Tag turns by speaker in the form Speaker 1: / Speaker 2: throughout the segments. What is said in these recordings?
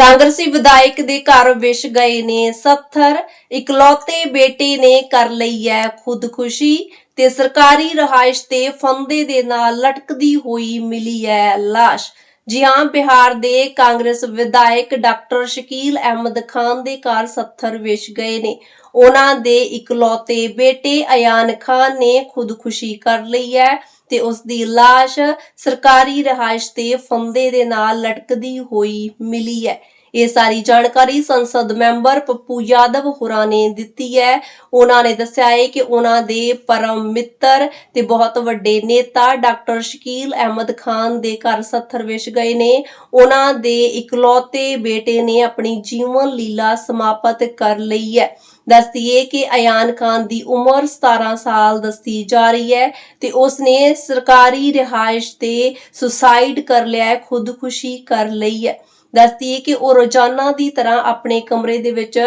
Speaker 1: ਕਾਂਗਰਸੀ ਵਿਧਾਇਕ ਦੇ ਘਰ ਵਿਸ਼ ਗਏ ਨੇ 70 ਇਕਲੌਤੇ ਬੇਟੇ ਨੇ ਕਰ ਲਈ ਹੈ ਖੁਦਕੁਸ਼ੀ ਤੇ ਸਰਕਾਰੀ ਰਹਾਇਸ਼ ਤੇ ਫੰਦੇ ਦੇ ਨਾਲ ਲਟਕਦੀ ਹੋਈ ਮਿਲੀ ਹੈ ਲਾਸ਼। ਜੀ ਹਾਂ, ਬਿਹਾਰ ਦੇ ਕਾਂਗਰਸ ਵਿਧਾਇਕ ਡਾਕਟਰ ਸ਼ਕੀਲ ਅਹਿਮਦ ਖਾਨ ਦੇ ਘਰ 70 ਵਿਸ਼ ਗਏ ਨੇ। ਉਹਨਾਂ ਦੇ ਇਕਲੌਤੇ ਬੇਟੇ ਅਯਾਨ ਖਾਨ ਨੇ ਖੁਦਕੁਸ਼ੀ ਕਰ ਲਈ ਹੈ ਤੇ ਉਸ ਦੀ ਲਾਸ਼ ਸਰਕਾਰੀ ਰਹਾਇਸ਼ ਤੇ ਫੰਦੇ ਦੇ ਨਾਲ ਲਟਕਦੀ ਹੋਈ ਮਿਲੀ ਹੈ। ਇਹ ਸਾਰੀ ਜਾਣਕਾਰੀ ਸੰਸਦ ਮੈਂਬਰ ਪੱਪੂ ਯਾਦਵ ਹੋਰਾਂ ਨੇ ਦਿੱਤੀ ਹੈ। ਉਹਨਾਂ ਨੇ ਦੱਸਿਆ ਹੈ ਕਿ ਉਹਨਾਂ ਦੇ ਪਰਮ ਮਿੱਤਰ ਤੇ ਬਹੁਤ ਵੱਡੇ ਨੇਤਾ ਡਾਕਟਰ ਸ਼ਕੀਲ ਅਹਿਮਦ ਖਾਨ ਦੇ ਘਰ 70 ਵਿਸ਼ ਗਏ ਨੇ। ਉਹਨਾਂ ਦੇ ਇਕਲੌਤੇ ਬੇਟੇ ਨੇ ਆਪਣੀ ਜੀਵਨ ਲੀਲਾ ਸਮਾਪਤ ਕਰ ਲਈ ਹੈ। ਦੱਸਦੀਏ ਕਿ ਅਯਾਨ ਖਾਨ ਦੀ ਉਮਰ 17 ਸਾਲ ਦੱਸੀ ਜਾ ਰਹੀ ਹੈ ਤੇ ਉਸਨੇ ਸਰਕਾਰੀ ਰਿਹਾਇਸ਼ ਤੇ ਸੁਸਾਈਡ ਕਰ ਲਿਆ ਹੈ, ਖੁਦਕੁਸ਼ੀ ਕਰ ਲਈ ਹੈ। ਦੱਸਦੀ ਹੈ ਕਿ ਉਹ ਰੋਜ਼ਾਨਾ ਦੀ ਤਰ੍ਹਾਂ ਆਪਣੇ ਕਮਰੇ ਦੇ ਵਿੱਚ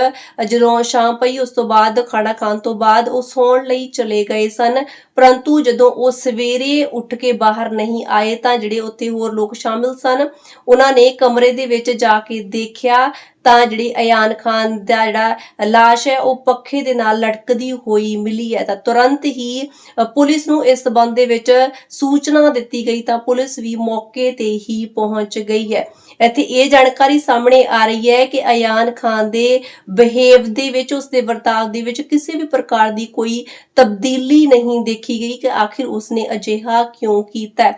Speaker 1: ਜਦੋਂ ਸ਼ਾਮ ਪਈ, ਉਸ ਤੋਂ ਬਾਅਦ ਖਾਣਾ ਖਾਣ ਤੋਂ ਬਾਅਦ ਉਹ ਸੌਣ ਲਈ ਚਲੇ ਗਏ ਸਨ। ਪਰੰਤੂ ਜਦੋਂ ਉਹ ਸਵੇਰੇ ਉੱਠ ਕੇ ਬਾਹਰ ਨਹੀਂ ਆਏ ਤਾਂ ਜਿਹੜੇ ਉੱਥੇ ਹੋਰ ਲੋਕ ਸ਼ਾਮਿਲ ਸਨ, ਉਹਨਾਂ ਨੇ ਕਮਰੇ ਦੇ ਵਿੱਚ ਜਾ ਕੇ ਦੇਖਿਆ ਤਾਂ ਜਿਹੜੀ ਅਯਾਨ ਖਾਨ ਦਾ ਜਿਹੜਾ ਲਾਸ਼ ਹੈ, ਉਹ ਪੱਖੇ ਦੇ ਨਾਲ ਲਟਕਦੀ ਹੋਈ ਮਿਲੀ ਹੈ। ਤਾਂ ਤੁਰੰਤ ਹੀ ਪੁਲਿਸ ਨੂੰ ਇਸ ਸਬੰਧ ਦੇ ਵਿੱਚ ਸੂਚਨਾ ਦਿੱਤੀ ਗਈ ਤਾਂ ਪੁਲਿਸ ਵੀ ਮੌਕੇ ਤੇ ਹੀ ਪਹੁੰਚ ਗਈ ਹੈ। ਇੱਥੇ ਇਹ ਜਾਣਕਾਰੀ ਸਾਹਮਣੇ ਆ ਰਹੀ ਹੈ ਕਿ ਅਯਾਨ ਖਾਨ ਦੇ ਬਿਹੇਵ ਦੇ ਵਿੱਚ, ਉਸ ਦੇ ਵਰਤਾਵ ਦੇ ਵਿੱਚ ਕਿਸੇ ਵੀ ਪ੍ਰਕਾਰ ਦੀ ਕੋਈ ਤਬਦੀਲੀ ਨਹੀਂ ਦੇਖੀ ਗਈ ਕਿ ਆਖਿਰ ਉਸਨੇ ਅਜਿਹਾ ਕਿਉਂ ਕੀਤਾ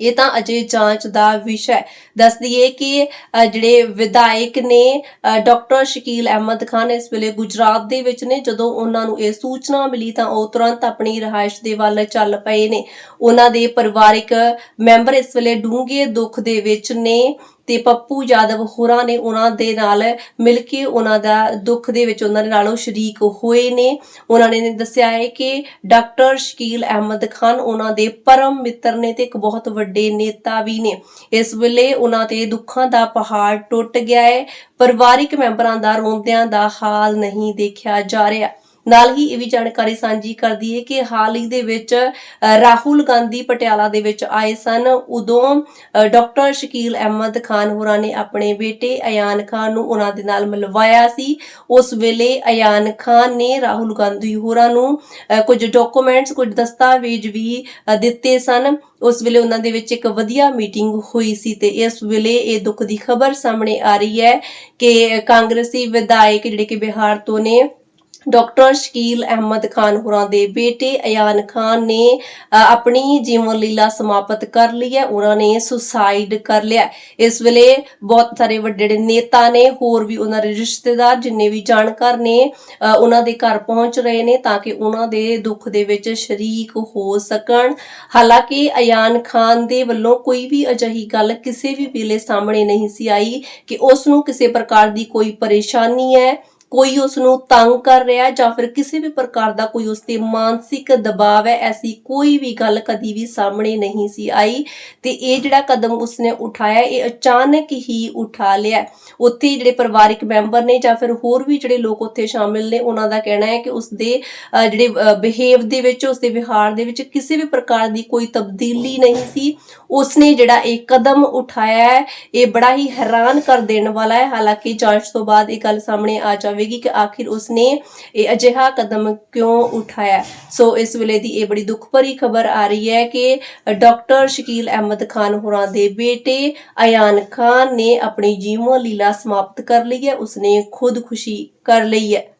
Speaker 1: ਇਹ ਤਾਂ ਅਜੇ ਜਾਂਚ ਦਾ ਵਿਸ਼ਾ ਹੈ। ਦੱਸ ਦਈਏ ਕਿ ਜਿਹੜੇ ਵਿਧਾਇਕ ਨੇ ਡਾਕਟਰ ਸ਼ਕੀਲ ਅਹਿਮਦ ਖਾਨ ਇਸ ਵੇਲੇ ਗੁਜਰਾਤ ਦੇ ਵਿੱਚ ਨੇ। ਜਦੋਂ ਉਹਨਾਂ ਨੂੰ ਇਹ ਸੂਚਨਾ ਮਿਲੀ ਤਾਂ ਉਹ ਤੁਰੰਤ ਆਪਣੀ ਰਿਹਾਇਸ਼ ਦੇ ਵੱਲ ਚੱਲ ਪਏ ਨੇ। ਉਹਨਾਂ ਦੇ ਪਰਿਵਾਰਿਕ ਮੈਂਬਰ ਇਸ ਵੇਲੇ ਡੂੰਘੇ ਦੁੱਖ ਦੇ ਵਿੱਚ ਨੇ। ਤੇ ਪੱਪੂ ਯਾਦਵ ਹੋਰਾਂ ਨੇ ਉਹਨਾਂ ਦੇ ਨਾਲ ਮਿਲ ਕੇ ਉਹਨਾਂ ਦਾ ਦੁੱਖ ਦੇ ਵਿੱਚ ਉਹਨਾਂ ਦੇ ਨਾਲੋਂ ਸ਼ਰੀਕ ਹੋਏ ਨੇ। ਉਹਨਾਂ ਨੇ ਦੱਸਿਆ ਹੈ ਕਿ ਡਾਕਟਰ ਸ਼ਕੀਲ ਅਹਿਮਦ ਖਾਨ ਉਹਨਾਂ ਦੇ ਪਰਮ ਮਿੱਤਰ ਨੇ ਤੇ ਇੱਕ ਬਹੁਤ ਵੱਡੇ ਨੇਤਾ ਵੀ ਨੇ। ਇਸ ਵੇਲੇ ਉਹਨਾਂ ਤੇ ਦੁੱਖਾਂ ਦਾ ਪਹਾੜ ਟੁੱਟ ਗਿਆ ਹੈ। ਪਰਿਵਾਰਿਕ ਮੈਂਬਰਾਂ ਦਾ ਰੋਂਦਿਆਂ ਦਾ ਹਾਲ ਨਹੀਂ ਦੇਖਿਆ ਜਾ ਰਿਹਾ। ਨਾਲ ਹੀ ਇਹ ਵੀ ਜਾਣਕਾਰੀ ਸਾਂਝੀ ਕਰਦੀ ਹੈ ਕਿ ਹਾਲ ਹੀ ਦੇ ਵਿੱਚ ਰਾਹੁਲ ਗਾਂਧੀ ਪਟਿਆਲਾ ਦੇ ਵਿੱਚ ਆਏ ਸਨ। ਉਦੋਂ ਡਾਕਟਰ ਸ਼ਕੀਲ ਅਹਿਮਦ ਖਾਨ ਹੋਰਾਂ ਨੇ ਆਪਣੇ ਬੇਟੇ ਅਯਾਨ ਖਾਨ ਨੂੰ ਉਹਨਾਂ ਦੇ ਨਾਲ ਮਿਲਵਾਇਆ ਸੀ। ਉਸ ਵੇਲੇ ਅਯਾਨ ਖਾਨ ਨੇ ਰਾਹੁਲ ਗਾਂਧੀ ਹੋਰਾਂ ਨੂੰ ਕੁਝ ਡਾਕੂਮੈਂਟਸ, ਕੁਝ ਦਸਤਾਵੇਜ਼ ਵੀ ਦਿੱਤੇ ਸਨ। ਉਸ ਵੇਲੇ ਉਹਨਾਂ ਦੇ ਵਿੱਚ ਇੱਕ ਵਧੀਆ ਮੀਟਿੰਗ ਹੋਈ ਸੀ ਤੇ ਇਸ ਵੇਲੇ ਇਹ ਦੁੱਖ ਦੀ ਖਬਰ ਸਾਹਮਣੇ ਆ ਰਹੀ ਹੈ ਕਿ ਕਾਂਗਰਸੀ ਵਿਧਾਇਕ ਜਿਹੜੇ ਕਿ ਬਿਹਾਰ ਤੋਂ ਨੇ ਡਾਕਟਰ ਸ਼ਕੀਲ ਅਹਿਮਦ ਖਾਨ ਹੋਰਾਂ ਦੇ ਬੇਟੇ ਅਯਾਨ ਖਾਨ ਨੇ ਆਪਣੀ ਜੀਵਨ ਲੀਲਾ ਸਮਾਪਤ ਕਰ ਲਈ ਹੈ। ਉਹਨਾਂ ਨੇ ਸੁਸਾਈਡ ਕਰ ਲਿਆ ਇਸ ਵੇਲੇ ਬਹੁਤ ਸਾਰੇ ਵੱਡੇ ਨੇਤਾ ਨੇ, ਹੋਰ ਵੀ ਉਹਨਾਂ ਦੇ ਰਿਸ਼ਤੇਦਾਰ ਜਿੰਨੇ ਵੀ ਜਾਣਕਾਰ ਨੇ ਉਹਨਾਂ ਦੇ ਘਰ ਪਹੁੰਚ ਰਹੇ ਨੇ ਤਾਂ ਕਿ ਉਹਨਾਂ ਦੇ ਦੁੱਖ ਦੇ ਵਿੱਚ ਸ਼ਰੀਕ ਹੋ ਸਕਣ। ਹਾਲਾਂਕਿ ਅਯਾਨ ਖਾਨ ਦੇ ਵੱਲੋਂ ਕੋਈ ਵੀ ਅਜਿਹੀ ਗੱਲ ਕਿਸੇ ਵੀ ਵੇਲੇ ਸਾਹਮਣੇ ਨਹੀਂ ਸੀ ਆਈ ਕਿ ਉਸ ਨੂੰ ਕਿਸੇ ਪ੍ਰਕਾਰ ਦੀ ਕੋਈ ਪਰੇਸ਼ਾਨੀ ਹੈ। ਕੋਈ ਉਸ ਨੂੰ ਤੰਗ ਕਰ ਰਿਹਾ ਹੈ ਜਾਂ ਫਿਰ ਕਿਸੇ ਵੀ ਪ੍ਰਕਾਰ ਦਾ ਕੋਈ ਉਸ ਤੇ ਮਾਨਸਿਕ ਦਬਾਅ ਹੈ, ਐਸੀ ਕੋਈ ਵੀ ਗੱਲ ਕਦੀ ਵੀ ਸਾਹਮਣੇ ਨਹੀਂ ਸੀ ਆਈ। ਤੇ ਇਹ ਜਿਹੜਾ ਕਦਮ ਉਸਨੇ ਉਠਾਇਆ, ਇਹ ਅਚਾਨਕ ਹੀ ਉਠਾ ਲਿਆ। ਉੱਥੇ ਜਿਹੜੇ ਪਰਿਵਾਰਿਕ ਮੈਂਬਰ ਨੇ ਜਾਂ ਫਿਰ ਹੋਰ ਵੀ ਜਿਹੜੇ ਲੋਕ ਉੱਥੇ ਸ਼ਾਮਿਲ ਨੇ, ਉਹਨਾਂ ਦਾ ਕਹਿਣਾ ਹੈ ਕਿ ਉਸ ਦੇ ਜਿਹੜੇ ਬਿਹੇਵ ਦੇ ਵਿੱਚ ਉਸ ਦੇ ਵਿਹਾਰ ਦੇ ਵਿੱਚ ਕਿਸੇ ਵੀ ਪ੍ਰਕਾਰ ਦੀ ਕੋਈ ਤਬਦੀਲੀ ਨਹੀਂ ਸੀ। ਉਸਨੇ ਜਿਹੜਾ ਇਹ ਕਦਮ ਉਠਾਇਆ ਹੈ, ਇਹ ਬੜਾ ਹੀ ਹੈਰਾਨ ਕਰ ਦੇਣ ਵਾਲਾ ਹੈ। ਹਾਲਾਂਕਿ ਜਾਂਚ ਤੋਂ ਬਾਅਦ ਇਹ ਗੱਲ ਸਾਹਮਣੇ ਆ ਜਾਵੇ ਜਾਵੇਗੀ ਕਿ ਆਖਿਰ ਉਸਨੇ ਇਹ ਅਜਿਹਾ ਕਦਮ ਕਿਉਂ ਉਠਾਇਆ? ਸੋ ਇਸ ਵੇਲੇ ਦੀ ਇਹ ਬੜੀ ਦੁੱਖ ਭਰੀ ਖਬਰ ਆ ਰਹੀ ਹੈ ਕਿ ਡਾਕਟਰ ਸ਼ਕੀਲ ਅਹਿਮਦ ਖਾਨ ਹੋਰਾਂ ਦੇ ਬੇਟੇ ਅਯਾਨ ਖਾਨ ਨੇ ਆਪਣੀ ਜੀਵਨ ਲੀਲਾ ਸਮਾਪਤ ਕਰ ਲਈ ਹੈ। ਉਸਨੇ ਖੁਦਕੁਸ਼ੀ ਕਰ ਲਈ ਹੈ।